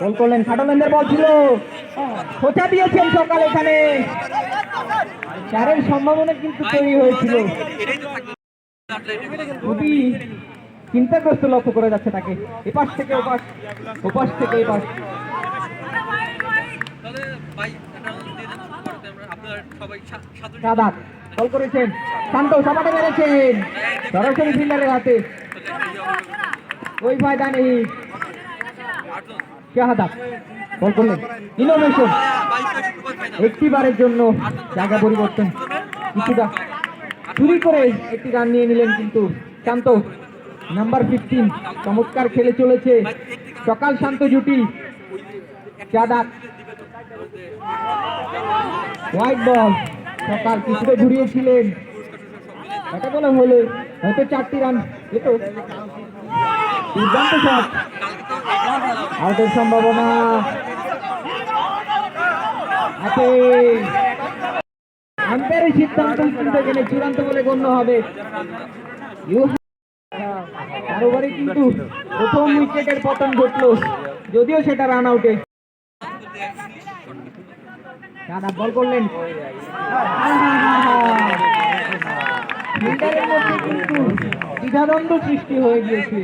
গোল করলেন খাটলেনদের বল ছিল। খোঁচা দিয়েছেন সকাল এখানে। চারের সম্ভাবনা কিন্তু তৈরি হয়েছিল। খুবই চিন্তাগ্রস্ত লক্ষ্য করে যাচ্ছে তাকে। এপাশ থেকে ওপাশ ওপাশ থেকে এপাশ। তাহলে গোল করেছেন। শান্ত সাপাটে মেরেছেন। সরাসরি ফিল্ডারের হাতে। ওই ময়দানে আটজন শাহাদাত গোল করলেন। ইনোভেশন বাইশটা সুপার ফাইনাল একটি বারের জন্য জায়গা পরিবর্তন। কিছুটা চুরি করে একটি রান নিয়ে নিলেন কিন্তু শান্ত। নাম্বার ফিফটিন চমৎকার খেলে চলেছে। সকাল শান্ত জুটি। চাদাত হোয়াইট বল সকাল কিছুটা ঘুরিয়েছিলেন। এটা বলে হলে, হয়তো চারটি রান এতো। দুর্দান্ত শট আউটের সম্ভাবনা। আছে আম্পায়ারের সিদ্ধান্ত এখানে চূড়ান্ত বলে গণ্য হবে। কারোবারই কিন্তু প্রথম উইকেটের পতন ঘটলো, যদিও সেটা রান আউটে দাদা বল করলেন। ফিল্ডারের মধ্যে কিন্তু দ্বিধাদ্বন্দ্ব সৃষ্টি হয়ে গিয়েছে।